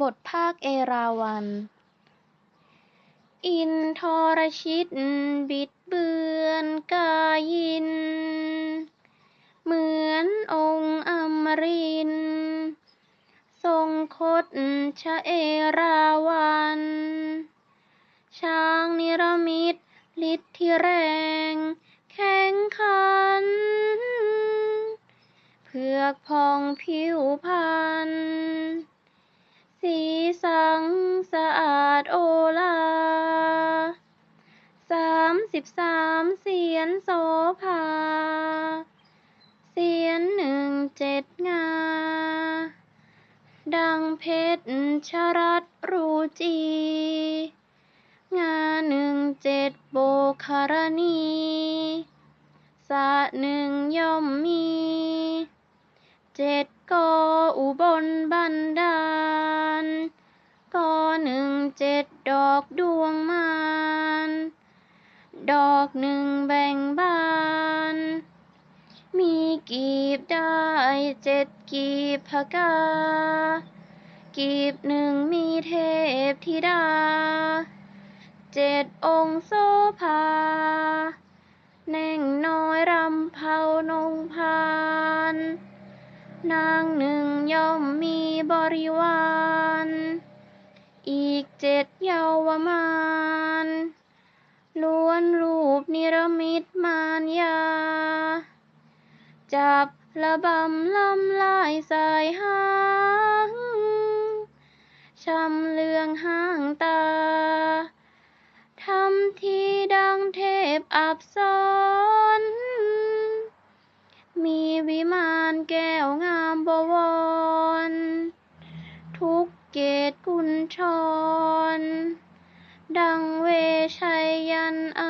บทภาคเอราวัณ อินทรชิตบิดเบือนกายิน เหมือนองค์อมริน ทรงคตชะเอราวัณช้างนิรมิตฤทธิ์แรง แข็งขันเผือกพองผิวพรรณ สีสังสะอาดโอฬาสามสิบสามเสียนโสภา เสียนหนึ่งเจ็ดงา ดังเพชรชรัตรูจี งาหนึ่งเจ็ดโบคารณีสะหนึ่งย่อมมี เจ็ดกออุบลบันดา หนึ่งเจ็ดดอกดวงมานดอกหนึ่งแบ่งบาน มีกีบได้เจ็ดกีบพกา กีบหนึ่งมีเทพธิดา เจ็ดองค์โสภาแน่งน้อยรำเผานงพาน นางหนึ่งย่อมมีบริวาร กเจ็ดเยาวมานล้วนรูปนิรมิตมารยา จับระบำลำลายสายหางชำเลืองห้างตา ทำทีดังเทพอับสรมีวิมานแก้วงามบวร กเกตกุญชร ดังเวชัยยันอ